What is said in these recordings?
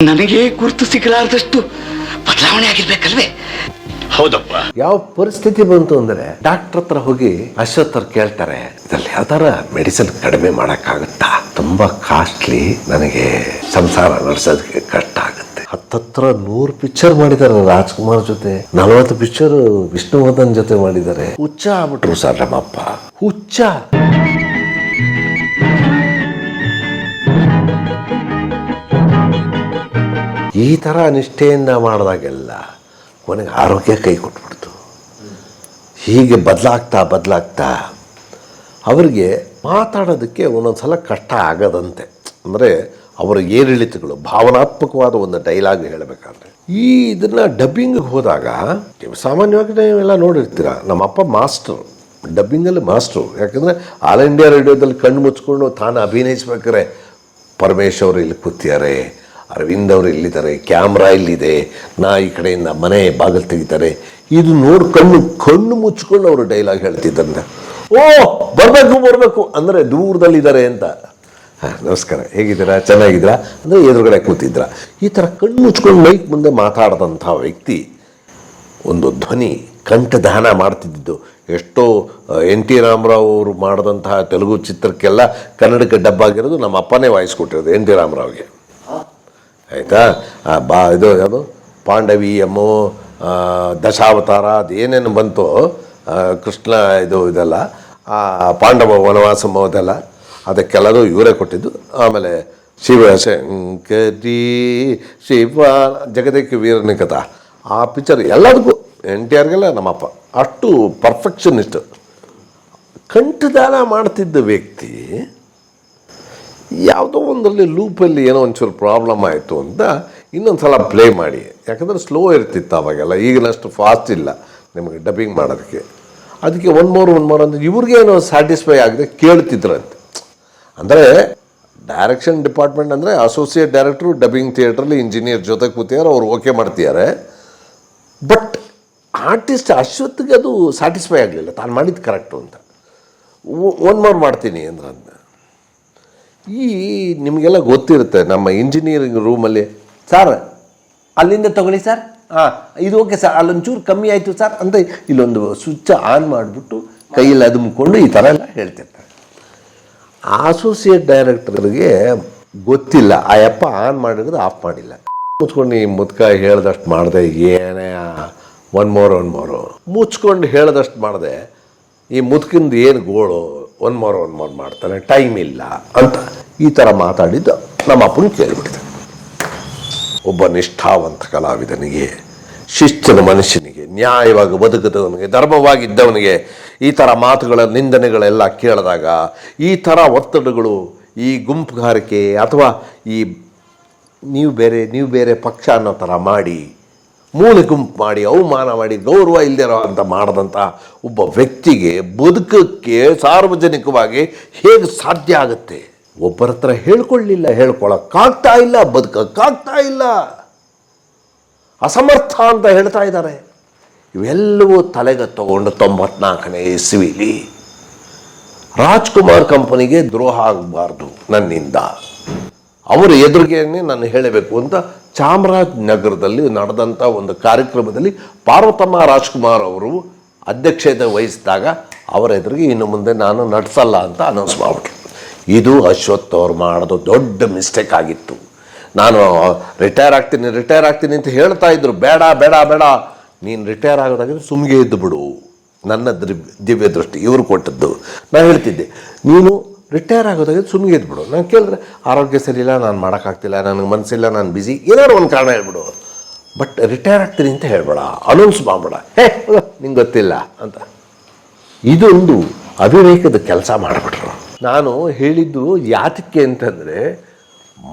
ನನಗೆ ಗುರುತು ಸಿಗಲಾರದಷ್ಟು ಬದಲಾವಣೆ ಆಗಿರ್ಬೇಕಲ್ವೇ? ಹೌದಪ್ಪ. ಯಾವ ಪರಿಸ್ಥಿತಿ ಬಂತು ಅಂದ್ರೆ ಡಾಕ್ಟರ್ ಹತ್ರ ಹೋಗಿ ಅಶ್ವಥ್ ಅವ್ರು ಕೇಳ್ತಾರೆ ಇದ್ರಲ್ಲಿ ಯಾವ್ದಾರ ಮೆಡಿಸಿನ್ ಕಡಿಮೆ ಮಾಡಕ್ಕಾಗುತ್ತಾ? ತುಂಬಾ ಕಾಸ್ಟ್ಲಿ ನನಗೆ ಸಂಸಾರ ನಡೆಸೋದಕ್ಕೆ ಕಷ್ಟ ಆಗುತ್ತೆ ಹತ್ತತ್ರ ನೂರು ಪಿಕ್ಚರ್ ಮಾಡಿದ್ದಾರೆ ರಾಜ್ಕುಮಾರ್ ಜೊತೆ ನಲವತ್ತು ಪಿಕ್ಚರ್ ವಿಷ್ಣುವರ್ಧನ್ ಜೊತೆ ಮಾಡಿದ್ದಾರೆ. ಹುಚ್ಚ ಆಗ್ಬಿಟ್ರು ಸರ್ ನಮ್ಮಪ್ಪ. ಹುಚ್ಚ. ಈ ಥರ ನಿಷ್ಠೆಯಿಂದ ಮಾಡಿದಾಗೆಲ್ಲ ಕೊನೆಗೆ ಆರೋಗ್ಯ ಕೈ ಕೊಟ್ಬಿಡ್ತು. ಹೀಗೆ ಬದಲಾಗ್ತಾ ಬದಲಾಗ್ತಾ ಅವರಿಗೆ ಮಾತಾಡೋದಕ್ಕೆ ಒಂದೊಂದು ಸಲ ಕಷ್ಟ ಆಗದಂತೆ. ಅಂದರೆ ಅವರ ಏರಿಳಿತಗಳು, ಭಾವನಾತ್ಮಕವಾದ ಒಂದು ಡೈಲಾಗ್ ಹೇಳಬೇಕಾದ್ರೆ. ಈ ಇದನ್ನು ಡಬ್ಬಿಂಗ್ ಹೋದಾಗ ಸಾಮಾನ್ಯವಾಗಿ ನೀವೆಲ್ಲ ನೋಡಿರ್ತೀರ ನಮ್ಮಪ್ಪ ಮಾಸ್ಟರ್ ಡಬ್ಬಿಂಗಲ್ಲಿ ಮಾಸ್ಟ್ರು ಯಾಕಂದರೆ ಆಲ್ ಇಂಡಿಯಾ ರೇಡಿಯೋದಲ್ಲಿ ಕಣ್ಣು ಮುಚ್ಕೊಂಡು ತಾನು ಅಭಿನಯಿಸ್ಬೇಕಾರೆ ಪರಮೇಶ್ ಅವರು ಇಲ್ಲಿ ಕೂತಿದ್ದಾರೆ. ಅರವಿಂದ್ ಅವರು ಇಲ್ಲಿದ್ದಾರೆ ಕ್ಯಾಮ್ರಾ ಇಲ್ಲಿದೆ ನಾ ಈ ಕಡೆಯಿಂದ ಮನೆ ಬಾಗಿಲು ತೆಗಿತಾರೆ. ಇದು ನೋಡಿ ಕಣ್ಣು ಕಣ್ಣು ಮುಚ್ಕೊಂಡು ಅವರು ಡೈಲಾಗ್ ಹೇಳ್ತಿದ್ದಂತೆ ಓ, ಬರಬೇಕು ಬರಬೇಕು. ಅಂದರೆ ದೂರದಲ್ಲಿದ್ದಾರೆ ಅಂತ. ನಮಸ್ಕಾರ. ಹೇಗಿದ್ದೀರಾ? ಚೆನ್ನಾಗಿದ್ದೀರಾ? ಅಂದರೆ ಎದುರುಗಡೆ ಕೂತಿದ್ರ ಈ ಥರ ಕಣ್ಣು ಮುಚ್ಕೊಂಡು ಮೈಕ್ ಮುಂದೆ ಮಾತಾಡಿದಂಥ ವ್ಯಕ್ತಿ ಒಂದು ಧ್ವನಿ ಕಂಠದಾನ ಮಾಡ್ತಿದ್ದಿದ್ದು. ಎಷ್ಟೋ ಎನ್ ಟಿ ರಾಮರಾವ್ ಅವರು ಮಾಡಿದಂತಹ ತೆಲುಗು ಚಿತ್ರಕ್ಕೆಲ್ಲ ಕನ್ನಡಕ್ಕೆ ಡಬ್ಬಾಗಿರೋದು ನಮ್ಮ ಅಪ್ಪನೇ ವಾಯ್ಸ್ ಕೊಟ್ಟಿರೋದು ಎನ್ ಟಿ ರಾಮರಾವ್ಗೆ. ಆಯಿತಾ? ಬಾ, ಇದು ಯಾವುದು? ಪಾಂಡವೀಯಮು ದಶಾವತಾರ ಅದು ಏನೇನು ಬಂತು ಕೃಷ್ಣ ಇದು ಇದೆಲ್ಲ ಪಾಂಡವ ವನವಾಸಮ ಅದೆಲ್ಲ, ಅದಕ್ಕೆಲ್ಲರೂ ಇವರೇ ಕೊಟ್ಟಿದ್ದು. ಆಮೇಲೆ ಶಿವ ಶಂಕರಿ, ಶಿವ ಜಗದಕ್ಕೆ ವೀರನ ಕಥಾ. ಆ ಪಿಕ್ಚರ್ ಎಲ್ಲದಕ್ಕೂ ಎನ್ ಟಿ ಆರ್ಗೆಲ್ಲ ನಮ್ಮಪ್ಪ ಅಷ್ಟು ಪರ್ಫೆಕ್ಷನಿಸ್ಟ್ ಕಂಠದಾನ ಮಾಡ್ತಿದ್ದ ವ್ಯಕ್ತಿ ಯಾವುದೋ ಒಂದರಲ್ಲಿ ಲೂಪಲ್ಲಿ ಏನೋ ಒಂಚೂರು ಪ್ರಾಬ್ಲಮ್ ಆಯಿತು ಅಂತ ಇನ್ನೊಂದು ಸಲ ಪ್ಲೇ ಮಾಡಿ. ಯಾಕಂದರೆ ಸ್ಲೋ ಇರ್ತಿತ್ತು ಅವಾಗೆಲ್ಲ. ಈಗಿನಷ್ಟು ಫಾಸ್ಟ್ ಇಲ್ಲ ನಿಮಗೆ ಡಬ್ಬಿಂಗ್ ಮಾಡೋದಕ್ಕೆ. ಅದಕ್ಕೆ ಒನ್ ಮೋರ್ ಒನ್ ಮೋರ್ ಅಂತ ಇವ್ರಿಗೇನೋ ಸ್ಯಾಟಿಸ್ಫೈ ಆಗದೆ ಕೇಳ್ತಿದ್ರಂತೆ. ಅಂದರೆ ಡೈರೆಕ್ಷನ್ ಡಿಪಾರ್ಟ್ಮೆಂಟ್ ಅಂದರೆ ಅಸೋಸಿಯೇಟ್ ಡೈರೆಕ್ಟ್ರು ಡಬ್ಬಿಂಗ್ ಥಿಯೇಟ್ರಲ್ಲಿ ಇಂಜಿನಿಯರ್ ಜೊತೆ ಕೂತಿದ್ದಾರೆ, ಅವ್ರು ಓಕೆ ಮಾಡ್ತಿದ್ದಾರೆ. ಬಟ್ ಆರ್ಟಿಸ್ಟ್ ಅಶ್ವತ್ಗೆ ಅದು ಸ್ಯಾಟಿಸ್ಫೈ ಆಗಲಿಲ್ಲ. ತಾನು ಮಾಡಿದ್ದು ಕರೆಕ್ಟು ಅಂತ. ಒನ್ ಮೋರ್ ಮಾಡ್ತೀನಿ ಅಂದ್ರೆ ಈ ನಿಮಗೆಲ್ಲ ಗೊತ್ತಿರುತ್ತೆ ನಮ್ಮ ಇಂಜಿನಿಯರಿಂಗ್ ರೂಮಲ್ಲಿ ಸರ್ ಅಲ್ಲಿಂದ ತಗೊಳ್ಳಿ ಸರ್ ಹಾಂ. ಇದು ಓಕೆ ಸರ್ ಅಲ್ಲೊಂಚೂರು ಕಮ್ಮಿ ಆಯಿತು ಸರ್ ಅಂತ ಇಲ್ಲೊಂದು ಸ್ವಿಚ್ ಆನ್ ಮಾಡಿಬಿಟ್ಟು ಕೈಯಲ್ಲಿ ಅದುಮ್ಕೊಂಡು ಈ ಥರ ಎಲ್ಲ ಹೇಳ್ತಿರ್ತಾರೆ. ಅಸೋಸಿಯೇಟ್ ಡೈರೆಕ್ಟರ್ಗೆ ಗೊತ್ತಿಲ್ಲ ಆ ಯಪ್ಪ ಆನ್ ಮಾಡಿದ್ರೆ ಆಫ್ ಮಾಡಿಲ್ಲ. ಮುಚ್ಕೊಂಡು ಈ ಮುದ್ಕ ಹೇಳ್ದಷ್ಟು ಮಾಡಿದೆ ಏನೇ ಒನ್ ಮೋರ್ ಒನ್ ಮೋರು ಮುಚ್ಕೊಂಡು ಹೇಳ್ದಷ್ಟು ಮಾಡಿದೆ ಈ ಮುದ್ಕಿಂದ ಏನು ಗೋಳು? ಒನ್ ಮೋರ್ ಒನ್ ಮೋರ್ ಮಾಡ್ತಾನೆ. ಟೈಮ್ ಇಲ್ಲ ಅಂತ ಈ ಥರ ಮಾತಾಡಿದ್ದು ನಮ್ಮ ಅಪ್ಪನ ಕೇಳಿಬಿಟ್ಟಿದೆ ಒಬ್ಬ ನಿಷ್ಠಾವಂತ ಕಲಾವಿದನಿಗೆ, ಶಿಸ್ತಿನ ಮನುಷ್ಯನಿಗೆ, ನ್ಯಾಯವಾಗಿ ಬದುಕಿದವನಿಗೆ, ಧರ್ಮವಾಗಿದ್ದವನಿಗೆ ಈ ಥರ ಮಾತುಗಳ ನಿಂದನೆಗಳೆಲ್ಲ ಕೇಳಿದಾಗ ಈ ಥರ ಒತ್ತಡಗಳು ಈ ಗುಂಪುಗಾರಿಕೆ ಅಥವಾ ಈ ನೀವು ಬೇರೆ ನೀವು ಬೇರೆ ಪಕ್ಷ ಅನ್ನೋ ಥರ ಮಾಡಿ ಮೂಲೆ ಗುಂಪು ಮಾಡಿ, ಅವಮಾನ ಮಾಡಿ, ಗೌರವ ಇಲ್ಲದಿರೋ ಅಂತ ಮಾಡಿದಂಥ ಒಬ್ಬ ವ್ಯಕ್ತಿಗೆ ಬದುಕಕ್ಕೆ ಸಾರ್ವಜನಿಕವಾಗಿ ಹೇಗೆ ಸಾಧ್ಯ ಆಗುತ್ತೆ? ಒಬ್ಬರ ಹತ್ರ ಹೇಳ್ಕೊಳ್ಳಿಲ್ಲ, ಹೇಳ್ಕೊಳಕ್ಕಾಗ್ತಾ ಇಲ್ಲ, ಬದುಕಕ್ಕಾಗ್ತಾ ಇಲ್ಲ. ಅಸಮರ್ಥ ಅಂತ ಹೇಳ್ತಾ ಇದ್ದಾರೆ. ಇವೆಲ್ಲವೂ ತಲೆಗೆ ತಗೊಂಡು ತೊಂಬತ್ನಾಲ್ಕನೇ ಇಸ್ವಿಲಿ. ರಾಜ್ಕುಮಾರ್ ಕಂಪನಿಗೆ ದ್ರೋಹ ಆಗಬಾರ್ದು ನನ್ನಿಂದ. ಅವರ ಎದುರಿಗೆಯೇ ನಾನು ಹೇಳಬೇಕು ಅಂತ ಚಾಮರಾಜನಗರದಲ್ಲಿ ನಡೆದಂಥ ಒಂದು ಕಾರ್ಯಕ್ರಮದಲ್ಲಿ ಪಾರ್ವತಮ್ಮ ರಾಜ್ಕುಮಾರ್ ಅವರು ಅಧ್ಯಕ್ಷತೆ ವಹಿಸಿದಾಗ ಅವರ ಎದುರಿಗೆ ಇನ್ನು ಮುಂದೆ ನಾನು ನಡೆಸಲ್ಲ ಅಂತ ಅನೌನ್ಸ್ ಮಾಡಿಬಿಟ್ರು. ಇದು ಅಶ್ವಥ್ ಅವ್ರು ಮಾಡೋದು ದೊಡ್ಡ ಮಿಸ್ಟೇಕ್ ಆಗಿತ್ತು. ನಾನು ರಿಟೈರ್ ಆಗ್ತೀನಿ ರಿಟೈರ್ ಆಗ್ತೀನಿ ಅಂತ ಹೇಳ್ತಾ ಇದ್ರು. ಬೇಡ ಬೇಡ ಬೇಡ. ನೀನು ರಿಟೈರ್ ಆಗೋದಾಗಿದ್ರೆ ಸುಮ್ಗೆ ಇದ್ದು ಬಿಡು. ನನ್ನ ದಿವ್ಯ ದೃಷ್ಟಿ ಇವರು ಕೊಟ್ಟದ್ದು. ನಾನು ಹೇಳ್ತಿದ್ದೆ, ನೀನು ರಿಟೈರ್ ಆಗೋದಾಗ ಸುಮ್ಮನೆ ಇದ್ಬಿಡು. ನಾನು ಕೇಳಿದ್ರೆ, ಆರೋಗ್ಯ ಸರಿ ಇಲ್ಲ, ನಾನು ಮಾಡೋಕ್ಕಾಗ್ತಿಲ್ಲ, ನನಗೆ ಮನಸ್ಸಿಲ್ಲ ನಾನು ಬಿಸಿ ಏನಾದ್ರು ಒಂದು ಕಾರಣ ಹೇಳ್ಬಿಡು. ಬಟ್ ರಿಟೈರ್ ಆಗ್ತೀನಿ ಅಂತ ಹೇಳ್ಬೇಡ. ಅನೌನ್ಸ್ ಮಾಡಬೇಡ. ಹೇ, ನಿಂಗೆ ಗೊತ್ತಿಲ್ಲ ಅಂತ. ಇದೊಂದು ಅವಿವೇಕದ ಕೆಲಸ ಮಾಡಿಬಿಟ್ರು. ನಾನು ಹೇಳಿದ್ದು ಯಾತಕ್ಕೆ ಅಂತಂದರೆ,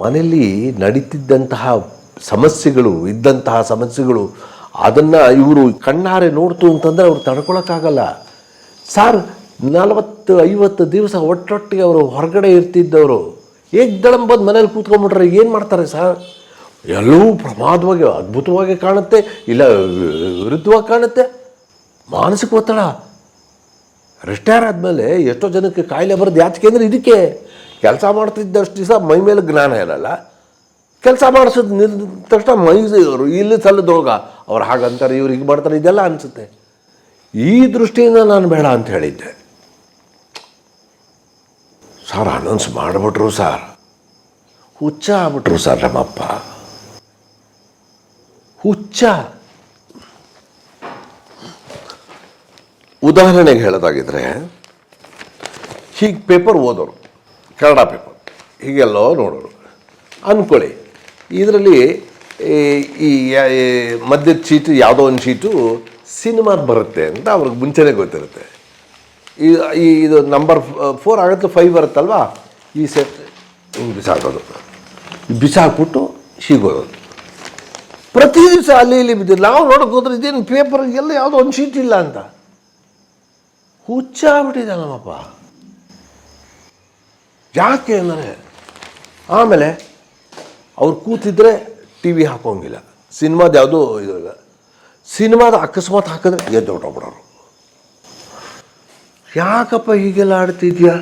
ಮನೆಯಲ್ಲಿ ನಡೀತಿದ್ದಂತಹ ಸಮಸ್ಯೆಗಳು, ಇದ್ದಂತಹ ಸಮಸ್ಯೆಗಳು, ಅದನ್ನು ಇವರು ಕಣ್ಣಾರೆ ನೋಡ್ತು ಅಂತಂದರೆ ಅವ್ರು ತಡ್ಕೊಳಕ್ಕಾಗಲ್ಲ. ಸರ್ ನಲವತ್ತು, ಐವತ್ತು ದಿವಸ ಒಟ್ಟೊಟ್ಟಿಗೆ ಅವರು ಹೊರಗಡೆ ಇರ್ತಿದ್ದವರು. ಏಕ್ದಳಂ ಬಂದು ಮನೇಲಿ ಕೂತ್ಕೊಂಡ್ಬಿಟ್ರೆ ಏನು ಮಾಡ್ತಾರೆ ಸರ್? ಎಲ್ಲವೂ ಪ್ರಮಾದವಾಗಿ, ಅದ್ಭುತವಾಗಿ ಕಾಣುತ್ತೆ, ಇಲ್ಲ ವಿರುದ್ಧವಾಗಿ ಕಾಣುತ್ತೆ. ಮಾನಸಿಕ ಒತ್ತಡ. ರಿಟೈರ್ ಆದಮೇಲೆ ಎಷ್ಟೋ ಜನಕ್ಕೆ ಕಾಯಿಲೆ ಬರೋದು ಯಾತಕ್ಕೆ ಅಂದರೆ ಇದಕ್ಕೆ. ಕೆಲಸ ಮಾಡ್ತಿದ್ದಷ್ಟು ದಿವಸ ಮೈ ಮೇಲೆ ಜ್ಞಾನ ಇರಲ್ಲ. ಕೆಲಸ ಮಾಡಿಸೋದು ನಿಲ್ದ ತಕ್ಷಣ ಮೈಸೂರು ಇಲ್ಲಿ ಸಲ್ಲದೋಗ ಅವ್ರು ಹಾಗಂತಾರೆ, ಇವ್ರು ಹೀಗೆ ಮಾಡ್ತಾರೆ, ಇದೆಲ್ಲ ಅನಿಸುತ್ತೆ. ಈ ದೃಷ್ಟಿಯಿಂದ ನಾನು ಬೇಡ ಅಂತ ಹೇಳಿದ್ದೆ. ಸರ್ ಅನೌನ್ಸ್ ಮಾಡಿಬಿಟ್ರು ಸರ್. ಹುಚ್ಚ ಆಗ್ಬಿಟ್ರು ಸರ್ ನಮ್ಮಪ್ಪ. ಹುಚ್ಚ. ಉದಾಹರಣೆಗೆ ಹೇಳೋದಾಗಿದ್ರೆ, ಹೀಗೆ ಪೇಪರ್ ಓದೋರು, ಕನ್ನಡ ಪೇಪರ್ ಹೀಗೆಲ್ಲೋ ನೋಡೋರು. ಅಂದ್ಕೊಳ್ಳಿ ಇದರಲ್ಲಿ ಈ ಮಧ್ಯದ ಶೀಟು ಯಾವುದೋ ಒಂದು ಶೀಟು ಸಿನಿಮಾದ ಬರುತ್ತೆ ಅಂತ ಅವ್ರಿಗೆ ಮುಂಚೆನೇ ಗೊತ್ತಿರುತ್ತೆ. ಈ ಇದು ನಂಬರ್ ಫೋರ್ ಆಗುತ್ತೆ ಫೈವ್ ಬರುತ್ತಲ್ವಾ? ಈ ಸೆಟ್ ಬಿಸಾಕೋದು. ಬಿಸಾಕ್ಬಿಟ್ಟು ಸಿಗೋದು ಪ್ರತಿ ದಿವಸ ಅಲ್ಲಿ ಇಲ್ಲಿ ಬಿದ್ದಿಲ್ಲ ನಾವು ನೋಡೋಕೆ ಹೋದ್ರೆ ಇದೇನು ಎಲ್ಲ ಯಾವುದೋ ಒಂದು ಶೀಟ್ ಇಲ್ಲ ಅಂತ. ಹುಚ್ಚಾಗ್ಬಿಟ್ಟಿದೆ ನಮ್ಮಪ್ಪ. ಯಾಕೆ ಅಂದರೆ, ಆಮೇಲೆ ಅವ್ರು ಕೂತಿದ್ರೆ ಟಿ ವಿ ಹಾಕೋಂಗಿಲ್ಲ. ಸಿನಿಮಾದ ಯಾವುದೂ ಇದು ಸಿನಿಮಾದ ಅಕಸ್ಮಾತ್ ಹಾಕಿದ್ರೆ ಎದ್ದು ಹೊಟ್ಟೋಗ್ಬಿಡೋರು ಯಾಕಪ್ಪ ಹೀಗೆಲ್ಲ ಆಡ್ತಿದ್ಯಾ?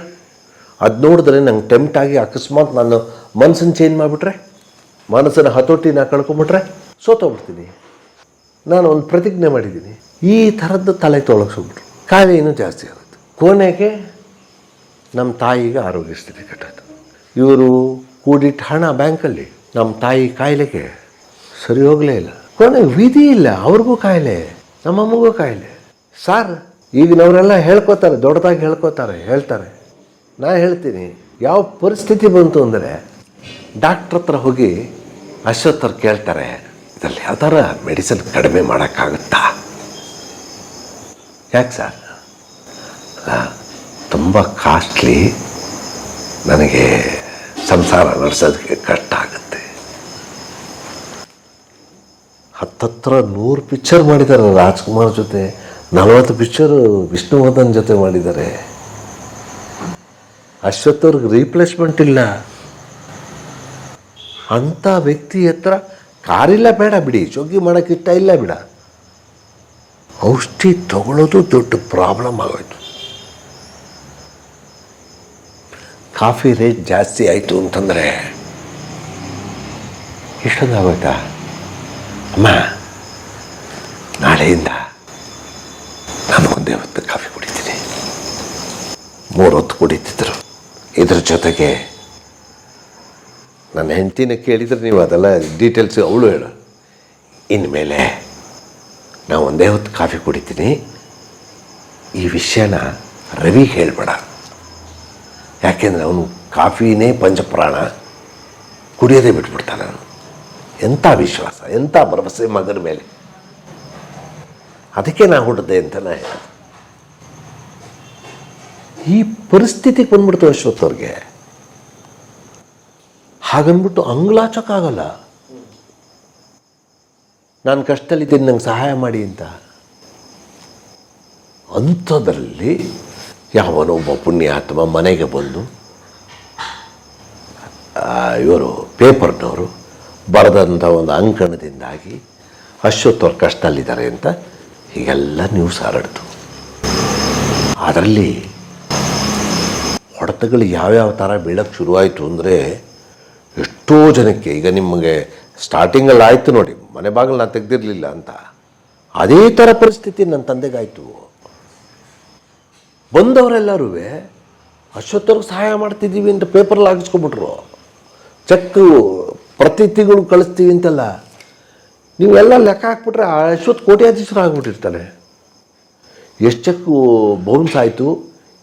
ಅದು ನೋಡಿದ್ರೆ ನಂಗೆ ಟೆಂಪ್ಟ್ ಆಗಿ ಅಕಸ್ಮಾತ್ ನಾನು ಮನಸ್ಸನ್ನು ಚೇಂಜ್ ಮಾಡಿಬಿಟ್ರೆ, ಮನಸ್ಸನ್ನು ಹತೋಟಿನ ಕಳ್ಕೊಂಬಿಟ್ರೆ ಸೋತೋಗ್ಬಿಡ್ತೀನಿ. ನಾನು ಒಂದು ಪ್ರತಿಜ್ಞೆ ಮಾಡಿದ್ದೀನಿ. ಈ ಥರದ್ದು ತಲೆ ತೊಳಗಿಸ್ಬಿಟ್ರು ಕಾಯಿಲೆ ಇನ್ನೂ ಜಾಸ್ತಿ ಆಗುತ್ತೆ. ಕೊನೆಗೆ ನಮ್ಮ ತಾಯಿಗೆ ಆರೋಗ್ಯ ಸ್ಥಿತಿ ಕೆಟ್ಟದ್ದು. ಇವರು ಕೂಡಿಟ್ಟ ಹಣ ಬ್ಯಾಂಕಲ್ಲಿ ನಮ್ಮ ತಾಯಿ ಕಾಯಿಲೆಗೆ ಸರಿ ಹೋಗಲೇ ಇಲ್ಲ. ಕೊನೆಗೆ ವಿಧಿ ಇಲ್ಲ. ಅವ್ರಿಗೂ ಕಾಯಿಲೆ, ನಮ್ಮಮ್ಮಗೂ ಕಾಯಿಲೆ. ಸಾರ್ ಈಗಿನವರೆಲ್ಲ ಹೇಳ್ಕೋತಾರೆ, ದೊಡ್ಡದಾಗಿ ಹೇಳ್ಕೋತಾರೆ, ಹೇಳ್ತಾರೆ. ನಾ ಹೇಳ್ತೀನಿ, ಯಾವ ಪರಿಸ್ಥಿತಿ ಬಂತು ಅಂದರೆ ಡಾಕ್ಟ್ರ್ ಹತ್ರ ಹೋಗಿ ಅಶ್ವತ್ಥರು ಕೇಳ್ತಾರೆ, ಇದರಲ್ಲಿ ಥರ ಮೆಡಿಸಿನ್ ಕಡಿಮೆ ಮಾಡೋಕ್ಕಾಗುತ್ತಾ? ಯಾಕೆ ಸರ್ ತುಂಬ ಕಾಸ್ಟ್ಲಿ ನನಗೆ ಸಂಸಾರ ನಡೆಸೋದಕ್ಕೆ ಕಷ್ಟ ಆಗುತ್ತೆ ಹತ್ತತ್ರ ನೂರು ಪಿಕ್ಚರ್ ಮಾಡಿದ್ದಾರೆ ರಾಜ್ಕುಮಾರ್ ಜೊತೆ. ನಲವತ್ತು ಪಿಕ್ಚರು ವಿಷ್ಣುವರ್ಧನ್ ಜೊತೆ ಮಾಡಿದ್ದಾರೆ. ಅಶ್ವತ್ಥವ್ರಿಗೆ ರೀಪ್ಲೇಸ್ಮೆಂಟ್ ಇಲ್ಲ. ಅಂಥ ವ್ಯಕ್ತಿ ಹತ್ರ ಕಾರಿಲ್ಲ ಬೇಡ ಬಿಡಿ ಚೊಗ್ಗಿ ಮಾಡೋಕ್ಕೆ ಇಲ್ಲ ಬಿಡ. ಔಷಧಿ ತಗೊಳ್ಳೋದು ದೊಡ್ಡ ಪ್ರಾಬ್ಲಮ್ ಆಗೋಯ್ತು. ಕಾಫಿ ರೇಟ್ ಜಾಸ್ತಿ ಆಯಿತು ಅಂತಂದರೆ ಇಷ್ಟೊಂದು ಅಮ್ಮ, ನಾಳೆಯಿಂದ ಒಂದೇ ಹೊತ್ತು ಕಾಫಿ ಕುಡಿತೀನಿ. ಮೂರು ಹೊತ್ತು ಕುಡಿತಿದ್ರು. ಇದ್ರ ಜೊತೆಗೆ ನನ್ನ ಹೆಂಡತಿನ ಕೇಳಿದ್ರೆ ನೀವು ಅದೆಲ್ಲ ಡೀಟೇಲ್ಸ್ ಅವಳು ಹೇಳು. ಇನ್ಮೇಲೆ ನಾವು ಒಂದೇ ಹೊತ್ತು ಕಾಫಿ ಕುಡಿತೀನಿ. ಈ ವಿಷಯನ ರವಿ ಹೇಳಬೇಡ. ಯಾಕೆಂದರೆ ಅವನು ಕಾಫಿನೇ ಪಂಚಪ್ರಾಣ. ಕುಡಿಯೋದೇ ಬಿಟ್ಬಿಡ್ತಾನೆ ಅವನು. ಎಂಥ ವಿಶ್ವಾಸ ಎಂಥ ಭರವಸೆ ಮಗನ ಮೇಲೆ. ಅದಕ್ಕೆ ನಾ ಹುಟ್ಟಿದೆ ಅಂತ ನಾ ಹೇಳೋದು ಈ ಪರಿಸ್ಥಿತಿಗೆ ಬಂದ್ಬಿಡ್ತು ಅಶ್ವಥ್ ಅವ್ರಿಗೆ ಹಾಗನ್ಬಿಟ್ಟು ಅಂಗ್ಲಾಚಕ್ಕಾಗಲ್ಲ ನಾನು ಕಷ್ಟದಲ್ಲಿದ್ದೀನಿ, ನಂಗೆ ಸಹಾಯ ಮಾಡಿ ಅಂತ. ಅಂಥದ್ರಲ್ಲಿ ಯಾವನೋ ಒಬ್ಬ ಪುಣ್ಯಾತ್ಮ ಮನೆಗೆ ಬಂದು ಇವರು ಪೇಪರ್ನವರು, ಬರೆದಂಥ ಒಂದು ಅಂಕಣದಿಂದಾಗಿ ಅಶ್ವಥ್ ಅವ್ರು ಕಷ್ಟದಲ್ಲಿದ್ದಾರೆ ಅಂತ ಹೀಗೆಲ್ಲ ನ್ಯೂಸ್ ಹರಡ್ತು. ಅದರಲ್ಲಿ ಹೊಡೆತಗಳು ಯಾವ್ಯಾವ ಥರ ಬೀಳಕ್ಕೆ ಶುರುವಾಯಿತು ಅಂದರೆ ಎಷ್ಟೋ ಜನಕ್ಕೆ, ಈಗ ನಿಮಗೆ ಸ್ಟಾರ್ಟಿಂಗಲ್ಲಿ ಆಯಿತು ನೋಡಿ, ಮನೆ ಬಾಗಿಲು ನಾನು ತೆಗೆದಿರಲಿಲ್ಲ ಅಂತ. ಅದೇ ಥರ ಪರಿಸ್ಥಿತಿ ನನ್ನ ತಂದೆಗಾಯಿತು. ಬಂದವರೆಲ್ಲರೂ ಅಶ್ವತ್ಥವ್ರಿಗೆ ಸಹಾಯ ಮಾಡ್ತಿದ್ದೀವಿ ಅಂತ ಪೇಪರಲ್ಲಿ ಹಾಕಿಸ್ಕೊಬಿಟ್ರು ಚೆಕ್ ಪ್ರತಿ ತಿಂಗಳು ಕಳಿಸ್ತೀವಿ ಅಂತೆಲ್ಲ. ನೀವೆಲ್ಲ ಲೆಕ್ಕ ಹಾಕ್ಬಿಟ್ರೆ ಅಶ್ವತ್ ಕೋಟ್ಯಾಧೀಶರು ಆಗ್ಬಿಟ್ಟಿರ್ತಾನೆ ಎಷ್ಟು ಚೆಕ್ಕು ಬೌನ್ಸ್ ಆಯಿತು?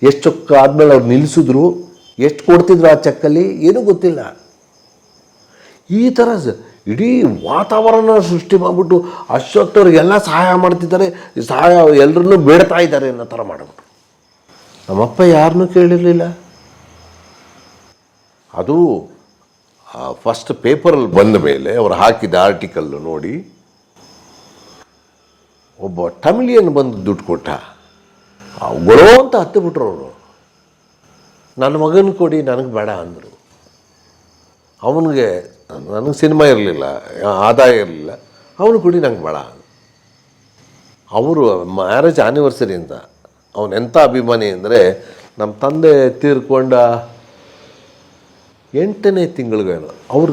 ಎಷ್ಟು ಚೊಕ್ಕ ಆದಮೇಲೆ ಅವ್ರು ನಿಲ್ಲಿಸಿದ್ರು ಎಷ್ಟು ಕೊಡ್ತಿದ್ರು ಆ ಚೆಕ್ಕಲ್ಲಿ ಏನೂ ಗೊತ್ತಿಲ್ಲ. ಈ ಥರ ಇಡೀ ವಾತಾವರಣ ಸೃಷ್ಟಿ ಮಾಡಿಬಿಟ್ಟು ಅಶ್ವತ್ಥವ್ರಿಗೆಲ್ಲ ಸಹಾಯ ಮಾಡ್ತಿದ್ದಾರೆ, ಸಹಾಯ ಎಲ್ಲರನ್ನೂ ಬೇಡ್ತಾ ಇದ್ದಾರೆ ಅನ್ನೋ ಥರ ಮಾಡಿಬಿಟ್ರು ನಮ್ಮಪ್ಪ ಯಾರನ್ನು ಕೇಳಿರಲಿಲ್ಲ. ಅದು ಫಸ್ಟ್ ಪೇಪರಲ್ಲಿ ಬಂದ ಮೇಲೆ ಅವರು ಹಾಕಿದ ಆರ್ಟಿಕಲ್ಲು ನೋಡಿ, ಒಬ್ಬ ಟಮಿಳಿಯನ್ನು ಬಂದು ದುಡ್ಡು ಕೊಟ್ಟ. ಗೊಳೋ ಅಂತ ಹತ್ತು ಬಿಟ್ರು ಅವರು. ನನ್ನ ಮಗನ ಕೊಡಿ, ನನಗೆ ಬೇಡ ಅಂದರು. ಅವನಿಗೆ, ನನಗೆ ಸಿನಿಮಾ ಇರಲಿಲ್ಲ, ಆದಾಯ ಇರಲಿಲ್ಲ, ಅವನು ಕೊಡಿ, ನಂಗೆ ಬೇಡ ಅವರು ಮ್ಯಾರೇಜ್ ಆ್ಯನಿವರ್ಸರಿಯಿಂದ ಅವನ ಎಂಥ ಅಭಿಮಾನಿ ಅಂದರೆ ನಮ್ಮ ತಂದೆ ತೀರ್ಕೊಂಡ ಎಂಟನೇ ತಿಂಗಳಿಗೇನು ಅವರು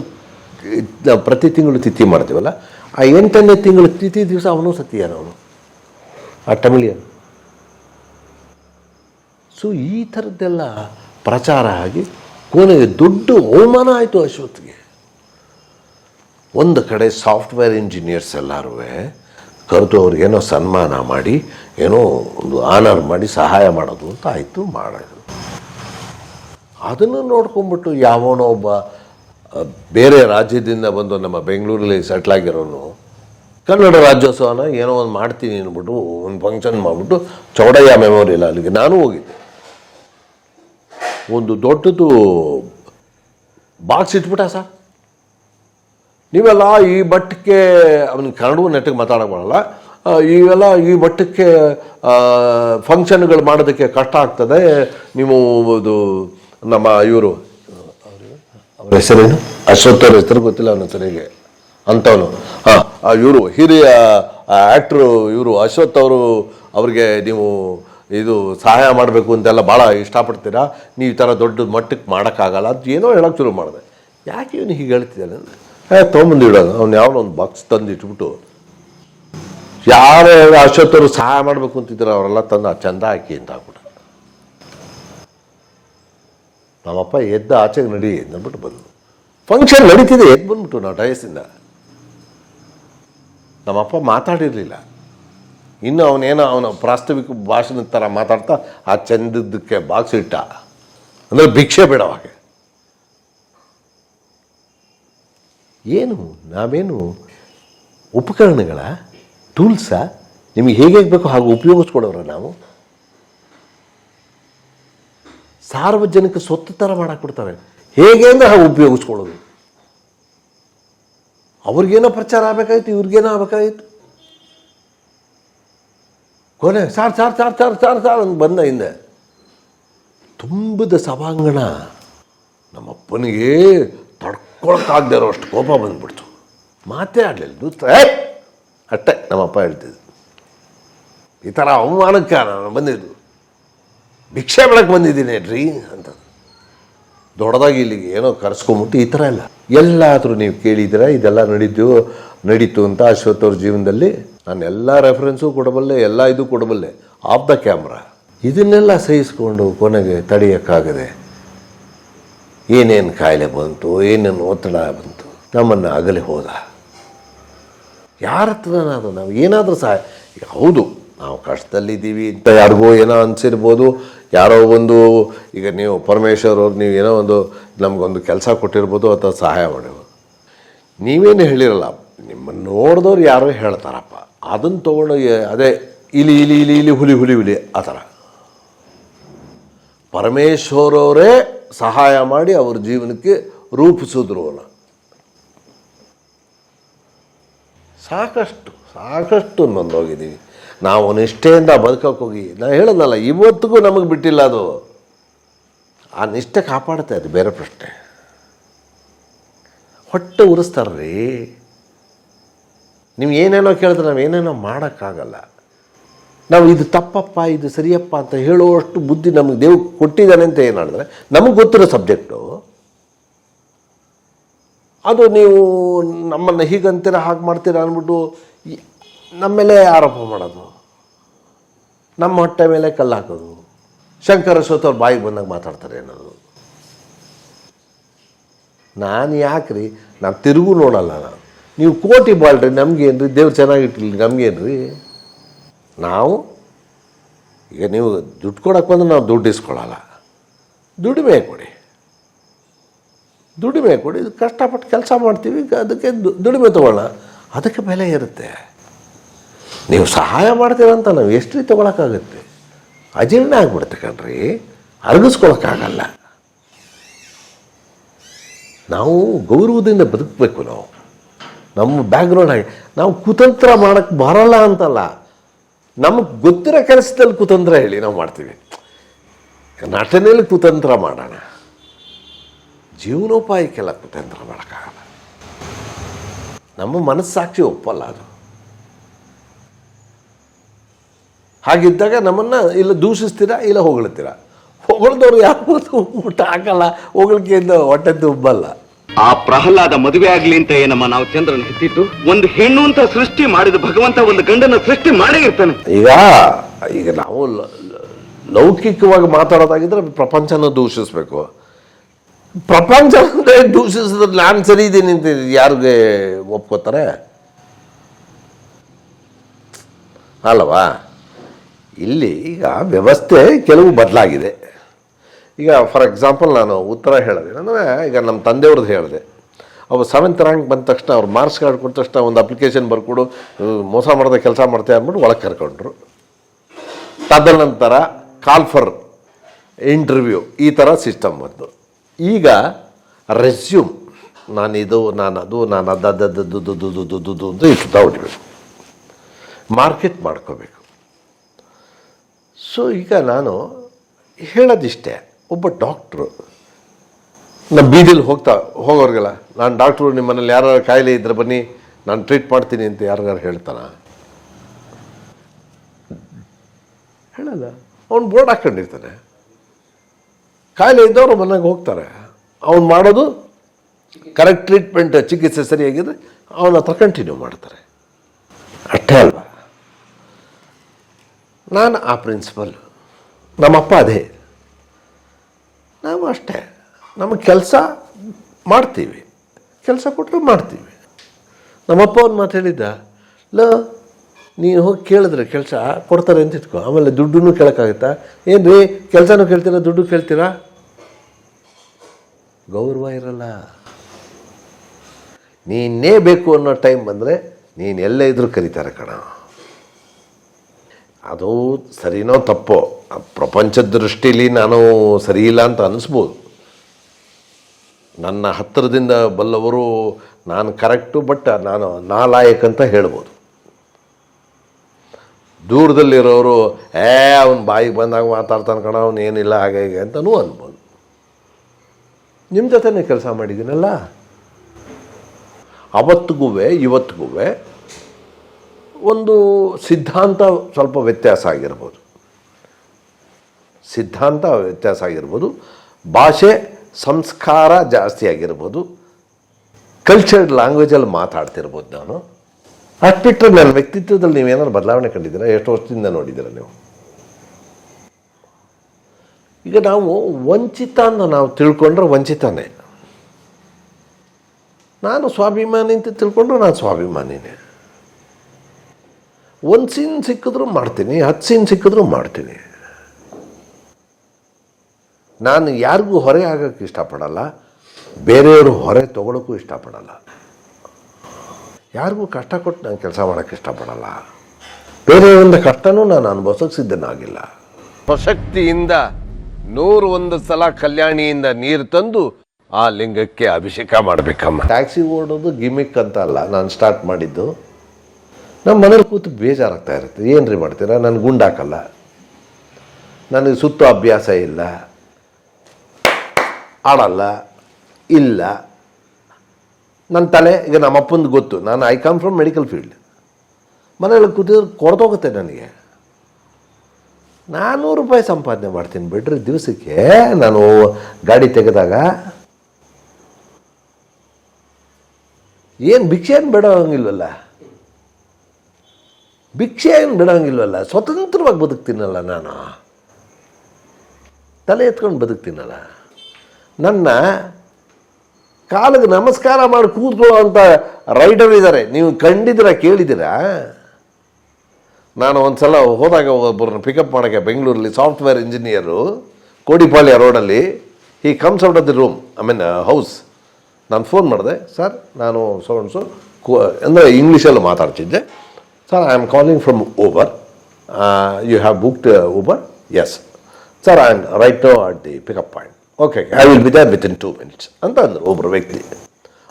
ಪ್ರತಿ ತಿಂಗಳು ತಿಥಿ ಮಾಡ್ತೀವಲ್ಲ, ಆ ಎಂಟನೇ ತಿಂಗಳು ತಿಥಿ ದಿವಸ ಅವನು ಸತ್ಯಾನ ಅವನು ಆ ತಮಿಳಿಯನ್. ಸೊ ಈ ಥರದ್ದೆಲ್ಲ ಪ್ರಚಾರ ಆಗಿ ಕೊನೆಗೆ ದೊಡ್ಡ ಅವಮಾನ ಆಯಿತು ಅಶ್ವತ್ಗೆ. ಒಂದು ಕಡೆ ಸಾಫ್ಟ್ವೇರ್ ಇಂಜಿನಿಯರ್ಸ್ ಎಲ್ಲರೂ ಕರೆದು ಅವ್ರಿಗೇನೋ ಸನ್ಮಾನ ಮಾಡಿ, ಏನೋ ಒಂದು ಆನರ್ ಮಾಡಿ ಸಹಾಯ ಮಾಡೋದು ಅಂತ ಆಯಿತು, ಮಾಡೋದು. ಅದನ್ನು ನೋಡ್ಕೊಂಬಿಟ್ಟು ಯಾವನೋ ಒಬ್ಬ ಬೇರೆ ರಾಜ್ಯದಿಂದ ಬಂದು ನಮ್ಮ ಬೆಂಗಳೂರಲ್ಲಿ ಸೆಟ್ಲ್ ಆಗಿರೋನು, ಕನ್ನಡ ರಾಜ್ಯೋತ್ಸವನ ಏನೋ ಒಂದು ಮಾಡ್ತೀನಿ ಅಂದ್ಬಿಟ್ಟು, ಒಂದು ಫಂಕ್ಷನ್ ಮಾಡಿಬಿಟ್ಟು ಚೌಡಯ್ಯ ಮೆಮೋರಿಯಲ್ ಅಲ್ಲಿಗೆ ನಾನು ಹೋಗಿದ್ದೆ. ಒಂದು ದೊಡ್ಡದು ಬಾಕ್ಸ್ ಇಟ್ಬಿಟ್ಟ ಸರ್. ನೀವೆಲ್ಲ ಈ ಮಟ್ಟಕ್ಕೆ ಅವನ ಕನ್ನಡವೂ ನೆಟ್ಟಿಗೆ ಮಾತಾಡೋಕೆ ಬರಲ್ಲ. ಇವೆಲ್ಲ ಈ ಮಟ್ಟಕ್ಕೆ ಫಂಕ್ಷನ್ಗಳು ಮಾಡೋದಕ್ಕೆ ಕಷ್ಟ ಆಗ್ತದೆ. ನೀವು ಇದು ನಮ್ಮ ಇವರು, ಅವ್ರ ಹೆಸರೇನು? ಅಶ್ವಥ್ ಅವ್ರ ಹೆಸರು ಗೊತ್ತಿಲ್ಲ ಅವನ ಹೆಸರಿಗೆ. ಅಂಥವನು ಹಾಂ ಇವರು ಹಿರಿಯ ಆ್ಯಕ್ಟ್ರು ಇವರು ಅಶ್ವಥ್ ಅವರು, ಅವ್ರಿಗೆ ನೀವು ಇದು ಸಹಾಯ ಮಾಡಬೇಕು ಅಂತೆಲ್ಲ ಭಾಳ ಇಷ್ಟಪಡ್ತೀರಾ? ನೀವು ಈ ಥರ ದೊಡ್ಡ ಮಟ್ಟಕ್ಕೆ ಮಾಡೋಕ್ಕಾಗಲ್ಲ ಅದು ಏನೋ ಹೇಳೋಕೆ ಶುರು ಮಾಡಿದೆ. ಯಾಕೆ ಇವನು ಹೀಗೆ ಹೇಳ್ತಿದ್ದಾನೆ ಏ, ತೊಗೊಂಬಂದು ಇಡೋದು ಅವ್ನು ಯಾವನೋ ಒಂದು ಬಾಕ್ಸ್ ತಂದು ಇಟ್ಬಿಟ್ಟು. ಯಾರೇ ಅಶ್ವಥ್ ಅವರು ಸಹಾಯ ಮಾಡಬೇಕು ಅಂತಿದ್ರು, ಅವರೆಲ್ಲ ತಂದು ಆ ಚಂದ ಹಾಕಿ ಅಂತ ಹಾಕ್ಬಿಟ್ಟು ನಮ್ಮಪ್ಪ ಎದ್ದ ಆಚೆಗೆ ನಡಿ ಅಂದ್ಬಿಟ್ಟು ಬಂದು ಫಂಕ್ಷನ್ ನಡೀತಿದೆ, ಎದ್ದು ಬಂದ್ಬಿಟ್ಟು ನಾವು ಡಯಸಿಂದ ನಮ್ಮಪ್ಪ ಮಾತಾಡಿರಲಿಲ್ಲ. ಇನ್ನು ಅವನೇನೋ ಅವನ ಪ್ರಾಸ್ತಾವಿಕ ಭಾಷಣ ಥರ ಮಾತಾಡ್ತಾ ಆ ಚಂದದ್ದಕ್ಕೆ ಬಾಕ್ಸ್ ಇಟ್ಟ ಅಂದರೆ ಭಿಕ್ಷೆ ಬೇಡವಾಗೆ ಏನು, ನಾವೇನು ಉಪಕರಣಗಳ, ಟೂಲ್ಸ ನಿಮಗೆ ಹೇಗೆ ಬೇಕೋ ಹಾಗೆ ಉಪಯೋಗಿಸ್ಕೊಡೋರ ನಾವು? ಸಾರ್ವಜನಿಕ ಸ್ವತ್ತು ಥರ ಮಾಡಾಕ್ಬಿಡ್ತಾರೆ. ಹೇಗೆ ಅಂದರೆ ಹಾಗೆ ಉಪಯೋಗಿಸ್ಕೊಳ್ಳೋದು. ಅವ್ರಿಗೇನೋ ಪ್ರಚಾರ ಆಗಬೇಕಾಗಿತ್ತು ಇವ್ರಿಗೇನೋ ಆಗಬೇಕಾಗಿತ್ತು ಕೊನೆ sir sir sir sir sir sir ಅಂತ ಬಂದ ಹಿಂದೆ. ತುಂಬಿದ ಸಭಾಂಗಣ. ನಮ್ಮಪ್ಪನಿಗೆ ತಡ್ಕೊಳಕ್ಕಾಗದೇ ಇರೋ ಅಷ್ಟು ಕೋಪ ಬಂದ್ಬಿಡ್ತು. ಮಾತೇ ಆಡಲಿಲ್ಲ ಅಟ್ಟೆ, ನಮ್ಮಪ್ಪ ಹೇಳ್ತಿದ್ದು ಈ ಥರ ಅವಮಾನಕ್ಕೆ ನಾನು ಬಂದಿದ್ದು. ಭಿಕ್ಷೆ ಬೆಳಕ್ಕೆ ಬಂದಿದ್ದೀನಿ ರೀ ಅಂತ ದೊಡ್ಡದಾಗಿ ಇಲ್ಲಿಗೆ ಏನೋ ಕರೆಸ್ಕೊಂಬಿಟ್ಟು ಈ ಥರ ಎಲ್ಲ. ಎಲ್ಲಾದರೂ ನೀವು ಕೇಳಿದ್ರೆ ಇದೆಲ್ಲ ನಡೀತು ನಡೀತು ಅಂತ ಅಶ್ವಥ್ ಅವ್ರ ಜೀವನದಲ್ಲಿ ನಾನು ಎಲ್ಲ ರೆಫರೆನ್ಸು ಕೊಡಬಲ್ಲೆ, ಎಲ್ಲ ಇದು ಕೊಡಬಲ್ಲೆ. ಆಫ್ ದ ಕ್ಯಾಮ್ರಾ ಇದನ್ನೆಲ್ಲ ಸಹಿಸ್ಕೊಂಡು ಕೊನೆಗೆ ತಡೆಯೋಕ್ಕಾಗದೆ ಏನೇನು ಕಾಯಿಲೆ ಬಂತು, ಏನೇನು ಒತ್ತಡ ಬಂತು, ನಮ್ಮನ್ನು ಅಗಲಿ ಹೋದ. ಯಾರ ಹತ್ರ ಅದು ನಾವು? ಏನಾದರೂ ಸಹ ಹೌದು, ನಾವು ಕಷ್ಟದಲ್ಲಿದ್ದೀವಿ ಅಂತ ಯಾರಿಗೋ ಏನೋ ಅನಿಸಿರ್ಬೋದು. ಯಾರೋ ಒಂದು, ಈಗ ನೀವು ಪರಮೇಶ್ವರ್ ಅವ್ರು, ನೀವು ಏನೋ ಒಂದು ನಮಗೊಂದು ಕೆಲಸ ಕೊಟ್ಟಿರ್ಬೋದು, ಅಥವಾ ಸಹಾಯ ಮಾಡಿರ್ಬೋದು. ನೀವೇನು ಹೇಳಿರಲ್ಲ, ನಿಮ್ಮನ್ನು ನೋಡಿದವ್ರು ಯಾರೋ ಹೇಳ್ತಾರಪ್ಪ. ಅದನ್ನು ತೊಗೊಂಡು ಅದೇ ಇಲಿ ಇಲಿ ಇಲಿ ಇಲಿ, ಹುಲಿ ಹುಲಿ ಹುಲಿ, ಆ ಥರ. ಪರಮೇಶ್ವರವರೇ ಸಹಾಯ ಮಾಡಿ ಅವ್ರ ಜೀವನಕ್ಕೆ ರೂಪಿಸಿದ್ರು ಸಾಕಷ್ಟು ಸಾಕಷ್ಟು ನೊಂದೋಗಿದ್ದೀವಿ ನಾವು ನಿಷ್ಠೆಯಿಂದ ಬದುಕಕ್ಕೆ ಹೋಗಿ ನಾನು ಹೇಳೋದಲ್ಲ, ಇವತ್ತಿಗೂ ನಮಗೆ ಬಿಟ್ಟಿಲ್ಲ ಅದು. ಆ ನಿಷ್ಠೆ ಕಾಪಾಡುತ್ತೆ, ಅದು ಬೇರೆ ಪ್ರಶ್ನೆ. ಹೊಟ್ಟೆ ಉರಿಸ್ತಾರ್ರಿ. ನೀವು ಏನೇನೋ ಕೇಳಿದ್ರೆ ನಾವು ಏನೇನೋ ಮಾಡೋಕ್ಕಾಗಲ್ಲ. ನಾವು ಇದು ತಪ್ಪಪ್ಪ, ಇದು ಸರಿಯಪ್ಪ ಅಂತ ಹೇಳುವಷ್ಟು ಬುದ್ಧಿ ನಮಗೆ ದೇವ್ ಕೊಟ್ಟಿದ್ದಾನೆ ಅಂತ ಏನು ಹೇಳಿದ್ರೆ ನಮಗೆ ಗೊತ್ತಿರೋ ಸಬ್ಜೆಕ್ಟು ಅದು ನೀವು ನಮ್ಮನ್ನು ಹೀಗಂತೀರ, ಹಾಗೆ ಮಾಡ್ತೀರ ಅಂದ್ಬಿಟ್ಟು ನಮ್ಮ ಮೇಲೆ ಆರೋಪ ಮಾಡೋದು. ನಮ್ಮ ಹೊಟ್ಟೆ ಮೇಲೆ ಕಲ್ಲು ಹಾಕೋದು ಶಂಕರ ಸೋತವ್ರು ಬಾಯಿಗೆ ಬಂದಾಗ ಮಾತಾಡ್ತಾರೆ ಅನ್ನೋದು. ನಾನು ಯಾಕ್ರಿ? ನಾನು ತಿರುಗು ನೋಡಲ್ಲ ನಾನು. ನೀವು ಕೋಟಿ ಬಾಳ್ರಿ ನಮಗೇನ್ರಿ ದೇವ್ರು ಚೆನ್ನಾಗಿಟ್ಟಿಲ್ಲ ರೀ ನಾವು, ಈಗ ನೀವು ದುಡ್ಡು ಕೊಡಕ್ಕೆ ಬಂದ್ರೆ ನಾವು ದುಡ್ಡು ಇಸ್ಕೊಳ್ಳಲ್ಲ. ದುಡಿಮೆ ಕೊಡಿ. ದುಡಿಮೆ ಕೊಡಿ ಇದು ಕಷ್ಟಪಟ್ಟು ಕೆಲಸ ಮಾಡ್ತೀವಿ, ಅದಕ್ಕೆ ದುಡಿಮೆ ತೊಗೊಳ್ಳೋಣ. ಅದಕ್ಕೆ ಬೆಲೆ ಇರುತ್ತೆ. ನೀವು ಸಹಾಯ ಮಾಡ್ತೀರಂತ ನಾವು ಎಷ್ಟು ತೊಗೊಳಕ್ಕಾಗುತ್ತೆ? ಅಜೀರ್ಣ ಆಗಿಬಿಡುತ್ತೆ ಕಣ್ರಿ. ಅರಗಿಸ್ಕೊಳಕ್ಕಾಗಲ್ಲ. ನಾವು ಗೌರವದಿಂದ ಬದುಕಬೇಕು ನಾವು. ನಮ್ಮ ಬ್ಯಾಕ್ಗ್ರೌಂಡ್ ಹಾಗೆ ನಾವು ಕುತಂತ್ರ ಮಾಡೋಕ್ಕೆ ಬರಲ್ಲ ಅಂತಲ್ಲ. ನಮಗೆ ಗೊತ್ತಿರೋ ಕೆಲಸದಲ್ಲಿ ಕುತಂತ್ರ ಹೇಳಿ ನಾವು ಮಾಡ್ತೀವಿ. ನಟನೆಯಲ್ಲಿ ಕುತಂತ್ರ ಮಾಡೋಣ. ಜೀವನೋಪಾಯಕ್ಕೆಲ್ಲ ಕುತಂತ್ರ ಮಾಡೋಕ್ಕಾಗಲ್ಲ. ನಮ್ಮ ಮನಸ್ಸಾಕ್ಷಿ ಒಪ್ಪಲ್ಲ ಅದು. ಹಾಗಿದ್ದಾಗ ನಮ್ಮನ್ನು ಇಲ್ಲ ದೂಷಿಸ್ತೀರಾ, ಇಲ್ಲ ಹೊಗಳ್ತೀರಾ? ಹೊಗಳ್ದವ್ರು ಯಾರು ಊಟ ಹಾಕಲ್ಲ. ಹೊಗಳಿಕೆಯಿಂದ ಹೊಟ್ಟೆ ತುಂಬಲ್ಲ. ಆ ಪ್ರಹ್ಲಾದ ಮದುವೆ ಆಗ್ಲಿ ಅಂತ ಏನಮ್ಮ ನಾವು ಚಂದ್ರನ ಹೆತ್ತಿದ್ದು? ಒಂದು ಹೆಣ್ಣು ಅಂತ ಸೃಷ್ಟಿ ಮಾಡಿದ ಭಗವಂತ ಒಂದು ಗಂಡನ ಸೃಷ್ಟಿ ಮಾಡೇ ಇರ್ತಾನೆ. ಈಗ ಈಗ ನಾವು ಲೌಕಿಕವಾಗಿ ಮಾತಾಡೋದಾಗಿದ್ರೆ ಪ್ರಪಂಚನ ದೂಷಿಸ್ಬೇಕು. ಪ್ರಪಂಚ ಅಂದ್ರೆ ದೂಷಿಸಿದ್ರೆ ನಾನು ಸರಿ ಇದ್ದೀನಿ ಅಂತ ಯಾರಿಗೆ ಒಪ್ಕೋತಾರೆ? ಅಲ್ವಾ ಇಲ್ಲಿ ಈಗ ವ್ಯವಸ್ಥೆ ಕೆಲವು ಬದಲಾಗಿದೆ. ಈಗ ಫಾರ್ ಎಕ್ಸಾಂಪಲ್ ನಾನು ಉತ್ತರ ಹೇಳಿದೆ. ಅಂದರೆ ಈಗ ನಮ್ಮ ತಂದೆಯವ್ರದ್ದು ಹೇಳಿದೆ. ಅವ್ರು ಸೆವೆಂತ್ ರ್ಯಾಂಕ್ ಬಂದ ತಕ್ಷಣ ಅವ್ರು ಮಾರ್ಕ್ಸ್ ಕಾರ್ಡ್ ಕೊಟ್ಟ ತಕ್ಷಣ ಒಂದು ಅಪ್ಲಿಕೇಶನ್ ಬರ್ಕೊಡು ಮೋಸ ಮಾಡದೆ ಕೆಲಸ ಮಾಡ್ತೇವೆ ಅಂದ್ಬಿಟ್ಟು ಒಳಗೆ ಕರ್ಕೊಂಡ್ರು. ತದನಂತರ ಕಾಲ್ ಫರ್ ಇಂಟರ್ವ್ಯೂ ಈ ಥರ ಸಿಸ್ಟಮ್ ಬಂತು. ಈಗ ರೆಸ್ಯೂಮ್ ನಾನಿದು ನಾನು ಅದು, ನಾನು ಅದದ್ದು ಅಂತ ಇಟ್ಟು ಹೊಡಿಬೇಕು ಮಾರ್ಕೆಟ್ ಮಾಡ್ಕೋಬೇಕು. ಸೊ ಈಗ ನಾನು ಹೇಳೋದಿಷ್ಟೇ. ಒಬ್ಬ ಡಾಕ್ಟ್ರು ನಮ್ಮ ಬೀದಿಲಿ ಹೋಗ್ತಾ, ಹೋಗೋರಿಗೆಲ್ಲ, ನಾನು ಡಾಕ್ಟ್ರು ನಿಮ್ಮ ಮನೇಲಿ ಯಾರು ಕಾಯಿಲೆ ಇದ್ರೆ ಬನ್ನಿ, ನಾನು ಟ್ರೀಟ್ ಮಾಡ್ತೀನಿ ಅಂತ ಯಾರಿಗಾರು ಹೇಳ್ತಾನ ಹೇಳಲ್ಲ. ಅವ್ನು ಬೋರ್ಡ್ ಹಾಕ್ಕೊಂಡಿರ್ತಾನೆ. ಕಾಯಿಲೆ ಇದ್ದವರು ಮನೆಗೆ ಹೋಗ್ತಾರೆ. ಅವ್ನು ಮಾಡೋದು ಕರೆಕ್ಟ್ ಟ್ರೀಟ್ಮೆಂಟ್ ಚಿಕಿತ್ಸೆ ಸರಿಯಾಗಿದ್ರೆ ಅವನ ಹತ್ರ ಕಂಟಿನ್ಯೂ ಮಾಡ್ತಾರೆ. ಅಷ್ಟೇ ಅಲ್ವಾ? ನಾನು ಆ ಪ್ರಿನ್ಸಿಪಲ್ ನಮ್ಮಪ್ಪ ಅದೇ. ನಾವು ಅಷ್ಟೇ. ನಮ್ಮ ಕೆಲಸ ಮಾಡ್ತೀವಿ. ಕೆಲಸ ಕೊಟ್ಟರೆ ಮಾಡ್ತೀವಿ. ನಮ್ಮಪ್ಪ ಒಂದು ಮಾತು ಹೇಳಿದ್ದ, ಲ ನೀನು ಹೋಗಿ ಕೇಳಿದ್ರೆ ಕೆಲಸ ಕೊಡ್ತಾರೆ ಅಂತ ಇಟ್ಕೋ. ಆಮೇಲೆ ದುಡ್ಡನ್ನು ಕೇಳೋಕ್ಕಾಗುತ್ತಾ? ಏನು ರೀ ಕೆಲಸನೂ ಕೇಳ್ತೀರಾ, ದುಡ್ಡು ಕೇಳ್ತೀರಾ? ಗೌರವ ಇರಲ್ಲ. ನೀನೇ ಬೇಕು ಅನ್ನೋ ಟೈಮ್ ಬಂದರೆ ನೀನು ಎಲ್ಲೇ ಇದ್ರೂ ಕರೀತಾರೆ ಕಣ. ಅದು ಸರಿನೋ ತಪ್ಪೋ? ಪ್ರಪಂಚದ ದೃಷ್ಟಿಲಿ ನಾನು ಸರಿಯಿಲ್ಲ ಅಂತ ಅನಿಸ್ಬೋದು. ನನ್ನ ಹತ್ತಿರದಿಂದ ಬಲ್ಲವರು ನಾನು ಕರೆಕ್ಟು, ಬಟ್ ನಾನು ನಾಲಾಯಕ್ ಅಂತ ಹೇಳ್ಬೋದು. ದೂರದಲ್ಲಿರೋರು, ಏ, ಅವನು ಬಾಯಿಗೆ ಬಂದಾಗ ಮಾತಾಡ್ತಾನೆ ಕಣ, ಅವನು ಏನಿಲ್ಲ, ಹಾಗೆ, ಹೀಗೆ ಅಂತಲೂ ಅನ್ಬೋದು. ನಿಮ್ಮ ಜೊತೆನೇ ಕೆಲಸ ಮಾಡಿದ್ದೀನಲ್ಲ ಅವತ್ತಿಗೂ ಇವತ್ತಿಗೂ ಒಂದು ಸಿದ್ಧಾಂತ ಸ್ವಲ್ಪ ವ್ಯತ್ಯಾಸ ಆಗಿರ್ಬೋದು. ಸಿದ್ಧಾಂತ ವ್ಯತ್ಯಾಸ ಆಗಿರ್ಬೋದು. ಭಾಷೆ ಸಂಸ್ಕಾರ ಜಾಸ್ತಿ ಆಗಿರ್ಬೋದು. ಕಲ್ಚರ್ಡ್ ಲ್ಯಾಂಗ್ವೇಜಲ್ಲಿ ಮಾತಾಡ್ತಿರ್ಬೋದು ನಾನು. ಅಷ್ಟು ಬಿಟ್ಟರೆ ನನ್ನ ವ್ಯಕ್ತಿತ್ವದಲ್ಲಿ ನೀವೇನಾದ್ರು ಬದಲಾವಣೆ ಕಂಡಿದ್ದೀರಾ? ಎಷ್ಟು ವರ್ಷದಿಂದ ನೋಡಿದ್ದೀರಾ ನೀವು? ಈಗ ನಾವು ವಂಚಿತ ಅಂತ ನಾವು ತಿಳ್ಕೊಂಡ್ರೆ ವಂಚಿತನೇ. ನಾನು ಸ್ವಾಭಿಮಾನಿ ಅಂತ ತಿಳ್ಕೊಂಡ್ರೆ ನಾನು ಸ್ವಾಭಿಮಾನಿನೇ. ಒಂದು ಸೀನ್ ಸಿಕ್ಕಿದ್ರೂ ಮಾಡ್ತೀನಿ, ಹತ್ತು ಸೀನ್ ಸಿಕ್ಕಿದ್ರೂ ಮಾಡ್ತೀನಿ. ನಾನು ಯಾರಿಗೂ ಹೊರೆ ಆಗೋಕ್ಕೆ ಇಷ್ಟಪಡಲ್ಲ ಬೇರೆಯವರು ಹೊರೆ ತೊಗೊಳಕ್ಕೂ ಇಷ್ಟಪಡಲ್ಲ. ಯಾರಿಗೂ ಕಷ್ಟ ಕೊಟ್ಟು ನಾನು ಕೆಲಸ ಮಾಡೋಕ್ಕೆ ಇಷ್ಟಪಡಲ್ಲ. ಬೇರೆಯವರಿಂದ ಕಷ್ಟನೂ ನಾನು ಅನುಭವಿಸೋಕೆ ಸಿದ್ಧನಾಗಿಲ್ಲ. ಪ್ರಸಕ್ತಿಯಿಂದ ನೂರು ಒಂದು ಸಲ ಕಲ್ಯಾಣಿಯಿಂದ ನೀರು ತಂದು ಆ ಲಿಂಗಕ್ಕೆ ಅಭಿಷೇಕ ಮಾಡಬೇಕಮ್ಮ. ಟ್ಯಾಕ್ಸಿ ಓಡೋದು ಗಿಮಿಕ್ ಅಂತ ಅಲ್ಲ ನಾನು ಸ್ಟಾರ್ಟ್ ಮಾಡಿದ್ದು. ನಮ್ಮ ಮನೇಲಿ ಕೂತು ಬೇಜಾರಾಗ್ತಾ ಇರುತ್ತೆ ಏನು ರೀ ಮಾಡ್ತೀರಾ? ನಾನು ಗುಂಡಾಕಲ್ಲ ನನಗೆ ಸುತ್ತು ಅಭ್ಯಾಸ ಇಲ್ಲ. ಆಡಲ್ಲ ಇಲ್ಲ. ನನ್ನ ತಲೆ, ಈಗ ನಮ್ಮ ಅಪ್ಪಂದು ಗೊತ್ತು. ನಾನು I come from medical field ಮನೆಯಲ್ಲಿ ಕೂತಿದ್ರೆ ಕೊಡ್ತೋಗುತ್ತೆ ನನಗೆ. ನಾನ್ನೂರು ರೂಪಾಯಿ ಸಂಪಾದನೆ ಮಾಡ್ತೀನಿ ಬಿಡ್ರಿ ದಿವಸಕ್ಕೆ. ನಾನು ಗಾಡಿ ತೆಗೆದಾಗ ಏನು ಭಿಕ್ಷೆ ಏನು ಬಿಡೋಂಗಿಲ್ವಲ್ಲ ಭಿಕ್ಷೆ ಏನು ಬಿಡೋಂಗಿಲ್ವಲ್ಲ ಸ್ವತಂತ್ರವಾಗಿ ಬದುಕ್ತೀನಲ್ಲ ನಾನು. ತಲೆ ಎತ್ಕೊಂಡು ಬದುಕ್ತೀನಲ್ಲ. ನನ್ನ ಕಾಲಿಗೆ ನಮಸ್ಕಾರ ಮಾಡಿ ಕೂತ್ಕೊಳ್ಳೋ ಅಂತ ರೈಡರ್ ಇದ್ದಾರೆ ನೀವು ಕಂಡಿದ್ದೀರಾ, ಕೇಳಿದ್ದೀರಾ? ನಾನು ಒಂದು ಸಲ ಹೋದಾಗ ಒಬ್ಬರನ್ನ ಪಿಕಪ್ ಮಾಡೋಕ್ಕೆ ಬೆಂಗಳೂರಲ್ಲಿ ಸಾಫ್ಟ್ವೇರ್ ಇಂಜಿನಿಯರು ಕೋಡಿಪಾಳ್ಯ ರೋಡಲ್ಲಿ ಈ comes out of the room I mean house ನಾನು ಫೋನ್ ಮಾಡಿದೆ ಸರ್ ನಾನು ಸೌಂಡ್ಸು ಕೋ, ಅಂದರೆ ಇಂಗ್ಲೀಷಲ್ಲಿ ಮಾತಾಡ್ತಿದ್ದೆ. Sir I am calling from Uber you have booked Uber yes sir I am right at the pickup point okay I will be there within two minutes ಅಂತ ಅಂದರು ಒಬ್ಬರು ವ್ಯಕ್ತಿ.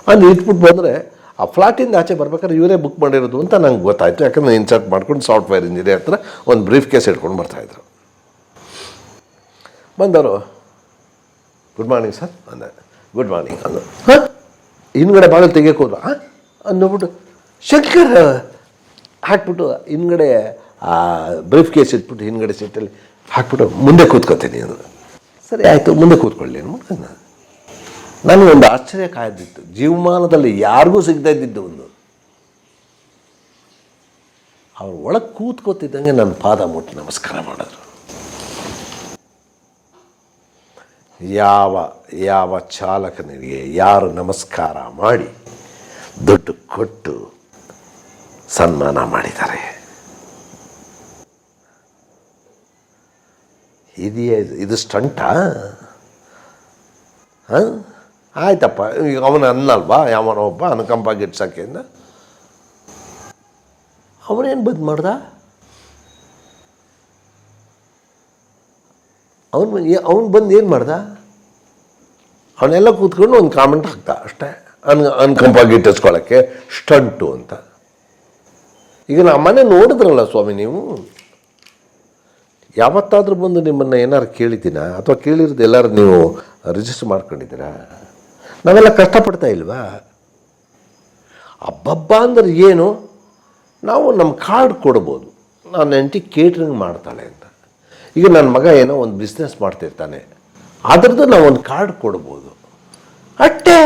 ಅಲ್ಲಿ ಇಟ್ಬಿಟ್ಟು ಬಂದರೆ ಆ ಫ್ಲಾಟಿಂದ ಆಚೆ ಬರ್ಬೇಕಾದ್ರೆ ಇವರೇ ಬುಕ್ ಮಾಡಿರೋದು ಅಂತ ನಂಗೆ ಗೊತ್ತಾಯಿತು. ಯಾಕಂದ್ರೆ ಇನ್ಸರ್ಟ್ ಮಾಡ್ಕೊಂಡು ಸಾಫ್ಟ್ವೇರ್ ಇಂಜಿನಿಯರ್ ಹತ್ರ ಒಂದು ಬ್ರೀಫ್ ಕೇಸ್ ಇಟ್ಕೊಂಡು ಬರ್ತಾಯಿದ್ರು ಬಂದವರು ಗುಡ್ ಮಾರ್ನಿಂಗ್ ಸರ್ ಅಂದೆ. ಗುಡ್ ಮಾರ್ನಿಂಗ್ ಅಂದು ಹಾಂ ಹಿಂದ್ಗಡೆ ಬಾಗಿಲು ತೆಗಿಯೋಕೆ ಹಾಂ ಅಂದ್ಬಿಟ್ಟು ಶಂಕರ್, ಹಾಕ್ಬಿಟ್ಟು ಹಿಂದ್ಗಡೆ, ಆ ಬ್ರೀಫ್ ಕೇಸ್ ಇಟ್ಬಿಟ್ಟು ಹಿಂದ್ಗಡೆ ಸೀಟಲ್ಲಿ ಹಾಕ್ಬಿಟ್ಟು ಮುಂದೆ ಕೂತ್ಕೋತೀನಿ ಅಂದರು. ಸರಿ ಆಯಿತು, ಮುಂದೆ ಕೂತ್ಕೊಳ್ಳಿ ಅಂದ್ಬಿಟ್ಟು ನಾನು ಒಂದು ಆಶ್ಚರ್ಯ ಕಾಯ್ದಿತ್ತು. ಜೀವಮಾನದಲ್ಲಿ ಯಾರಿಗೂ ಸಿಗದೇ ಇದ್ದಿದ್ದು ಒಂದು. ಅವ್ರ ಒಳಗೆ ಕೂತ್ಕೋತಿದ್ದಂಗೆ ನನ್ನ ಪಾದ ಮುಟ್ಟಿ ನಮಸ್ಕಾರ ಮಾಡಿದ್ರು. ಯಾವ ಯಾವ ಚಾಲಕನಿಗೆ ಯಾರು ನಮಸ್ಕಾರ ಮಾಡಿ ದುಡ್ಡು ಕೊಟ್ಟು ಸನ್ಮಾನ ಮಾಡಿದ್ದಾರೆ? ಇದೆಯೇ, ಇದು- ಸ್ಟಂಟಾ? ಹಾಂ? ಆಯ್ತಪ್ಪ, ಈಗ ಅವನು ಅನ್ನಲ್ವಾ? ಯಾವನೋ ಒಬ್ಬ ಅನುಕಂಪ ಗಿಟ್ಸಕ್ಕೆಂದ ಅವನೇನು ಬಂದು ಮಾಡ್ದ? ಅವನು ಅವನು ಬಂದು ಏನು ಮಾಡ್ದ? ಅವನೆಲ್ಲ ಕೂತ್ಕೊಂಡು ಒಂದು ಕಾಮೆಂಟ್ ಹಾಕ್ದ ಅಷ್ಟೇ, ಅನ್, ಅನ್ಕಂಪ ಗಿಟ್ಟಿಸ್ಕೊಳ್ಳೋಕ್ಕೆ ಸ್ಟಂಟು ಅಂತ. ಈಗ ನಮ್ಮನೆ ಮನೆ ನೋಡಿದ್ರಲ್ಲ ಸ್ವಾಮಿ ನೀವು? ಯಾವತ್ತಾದರೂ ಬಂದು ನಿಮ್ಮನ್ನು ಏನಾರು ಕೇಳಿದ್ದೀನಾ ಅಥವಾ ಕೇಳಿರೋದು ಎಲ್ಲರೂ ನೀವು ರಿಜಿಸ್ಟರ್ ಮಾಡ್ಕೊಂಡಿದ್ದೀರಾ? ನಾವೆಲ್ಲ ಕಷ್ಟಪಡ್ತಾ ಇಲ್ವಾ? ಹಬ್ಬಬ್ಬ ಅಂದ್ರೆ ಏನು? ನಾವು ನಮ್ಮ ಕಾರ್ಡ್ ಕೊಡ್ಬೋದು. ನನ್ನ ಹೆಂಡತಿ ಕೇಟ್ರಿಂಗ್ ಮಾಡ್ತಾಳೆ ಅಂತ. ಈಗ ನನ್ನ ಮಗ ಏನೋ ಒಂದು ಬಿಸ್ನೆಸ್ ಮಾಡ್ತಿರ್ತಾನೆ. ಅದರದ್ದು ನಾವು ಒಂದು ಕಾರ್ಡ್ ಕೊಡ್ಬೋದು. ಅಟ್ಟೆ!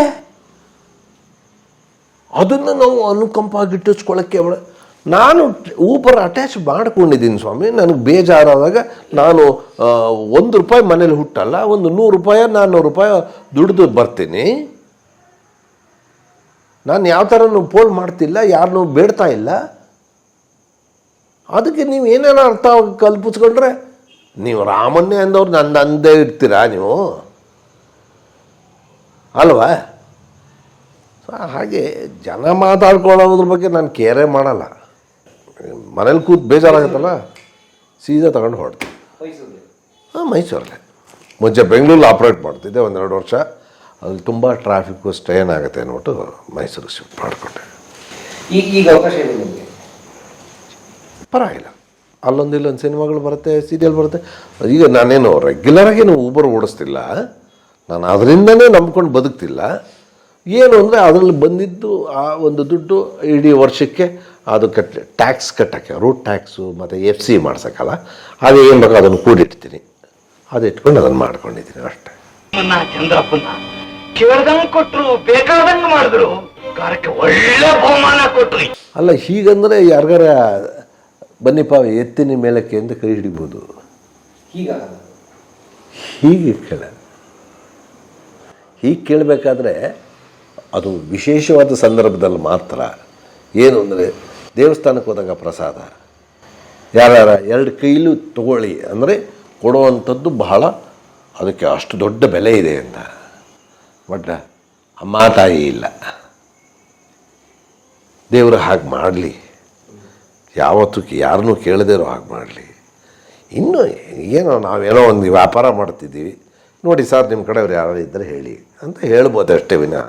ಅದನ್ನು ನಾವು ಅನುಕಂಪ ಗಿಟ್ಟಿಸ್ಕೊಳ್ಳೋಕ್ಕೆ ಅವಳ ನಾನು ಊಬರ್ ಅಟ್ಯಾಚ್ ಮಾಡ್ಕೊಂಡಿದ್ದೀನಿ ಸ್ವಾಮಿ. ನನಗೆ ಬೇಜಾರಾದಾಗ ನಾನು ಒಂದು ರೂಪಾಯಿ ಮನೇಲಿ ಹುಟ್ಟಲ್ಲ, ಒಂದು ನೂರು ರೂಪಾಯಿ ನಾನ್ನೂರು ರೂಪಾಯಿ ದುಡಿದು ಬರ್ತೀನಿ. ನಾನು ಯಾವ ಥರನೂ ಪೋಲ್ ಮಾಡ್ತಿಲ್ಲ ಯಾರನ್ನೂ ಬೇಡ್ತಾ ಇಲ್ಲ. ಅದಕ್ಕೆ ನೀವು ಏನೇನೋ ಅರ್ಥ ಕಲ್ಪಿಸ್ಕೊಂಡ್ರೆ, ನೀವು ರಾಮನ್ನೇ ಅಂದವ್ರು ನನ್ನ ಅಂದೇ ಇರ್ತೀರಾ ನೀವು? ಅಲ್ವಾ? ಹಾಗೆ ಜನ ಮಾತಾಡ್ಕೊಳ್ಳೋದ್ರ ಬಗ್ಗೆ ನಾನು ಕೇರೇ ಮಾಡಲ್ಲ. ಮನೇಲಿ ಕೂತು ಬೇಜಾರಾಗುತ್ತಲ್ಲ? ಸೀದಾ ತಗೊಂಡು ಹೊರಡ್ತೀವಿ ಹಾಂ ಮೈಸೂರಿಗೆ. ಮುಂಚೆ ಬೆಂಗಳೂರಲ್ಲಿ ಆಪ್ರೇಟ್ ಮಾಡ್ತಿದ್ದೆ ಒಂದೆರಡು ವರ್ಷ. ಅಲ್ಲಿ ತುಂಬ ಟ್ರಾಫಿಕ್ಕು ಸ್ಟ್ರೈನ್ ಆಗುತ್ತೆ ಅಂದ್ಬಿಟ್ಟು ಮೈಸೂರಿಗೆ ಶಿಫ್ಟ್ ಮಾಡಿಕೊಂಡೆ. ಈಗ ಈಗ ಅವಕಾಶ ಇದೆ ನಿಮಗೆ? ಪರವಾಗಿಲ್ಲ. ಅಲ್ಲೊಂದು ಇಲ್ಲೊಂದು ಸಿನಿಮಾಗಳು ಬರುತ್ತೆ ಸೀರಿಯಲ್ ಬರುತ್ತೆ. ಈಗ ನಾನೇನು ರೆಗ್ಯುಲರಾಗೇನು ಊಬರ್ ಓಡಿಸ್ತಿಲ್ಲ? ನಾನು ಅದರಿಂದನೇ ನಂಬ್ಕೊಂಡು ಬದುಕ್ತಿಲ್ಲ. ಏನು ಅಂದರೆ ಅದರಲ್ಲಿ ಬಂದಿದ್ದು ಆ ಒಂದು ದುಡ್ಡು ಇಡೀ ವರ್ಷಕ್ಕೆ ಅದು ಕಟ್ ಟ್ಯಾಕ್ಸ್ ಕಟ್ಟೋಕ್ಕೆ ರೂಟ್ ಟ್ಯಾಕ್ಸು ಮತ್ತು ಎಫ್ ಸಿ ಮಾಡ್ಸೋಕ್ಕಲ್ಲ. ಅದು ಏನು ಬೇಕೋ ಅದನ್ನು ಕೂಡಿಡ್ತೀನಿ. ಅದು ಇಟ್ಕೊಂಡು ಅದನ್ನು ಮಾಡ್ಕೊಂಡಿದ್ದೀನಿ ಅಷ್ಟೇ. ಚಂದ್ರಪ್ಪನ ಕೊಟ್ಟರು ಕೊಟ್ರು ಬೇಕಾದಂಗ್ ಮಾಡಿದ್ರು ಕಾರ್ಯಕ್ಕೆ ಒಳ್ಳೆ ಬಹುಮಾನ ಕೊಟ್ಟರು ಅಲ್ಲ ಹೀಗಂದರೆ ಯಾರಿಗಾರ ಬನ್ನಿಪ್ಪ ಎತ್ತಿನ ಮೇಲಕ್ಕೆ ಅಂತ ಕೈ ಹಿಡಿಬೋದು. ಹೀಗೆ ಕೇಳ. ಹೀಗೆ ಕೇಳಬೇಕಾದ್ರೆ ಅದು ವಿಶೇಷವಾದ ಸಂದರ್ಭದಲ್ಲಿ ಮಾತ್ರ. ಏನು ಅಂದರೆ ದೇವಸ್ಥಾನಕ್ಕೆ ಹೋದಾಗ ಪ್ರಸಾದ. ಯಾರ್ಯಾರ ಎರಡು ಕೈಲೂ ತಗೊಳ್ಳಿ ಅಂದರೆ ಕೊಡುವಂಥದ್ದು ಬಹಳ ಅದಕ್ಕೆ ಅಷ್ಟು ದೊಡ್ಡ ಬೆಲೆ ಇದೆ ಅಂತ. ಬಟ್ ಅಮ್ಮ ತಾಯಿ ಇಲ್ಲ. ದೇವರು ಹಾಗೆ ಮಾಡಲಿ. ಯಾವತ್ತೂ ಯಾರನ್ನೂ ಕೇಳದೇರೋ ಹಾಗೆ ಮಾಡಲಿ. ಇನ್ನು ಏನೋ ನಾವೇನೋ ಒಂದು ವ್ಯಾಪಾರ ಮಾಡ್ತಿದ್ದೀವಿ. ನೋಡಿ ಸರ್, ನಿಮ್ಮ ಕಡೆಯವ್ರು ಯಾರು ಇದ್ದರೆ ಹೇಳಿ ಅಂತ ಹೇಳ್ಬೋದು ಅಷ್ಟೇ ವಿನಃ.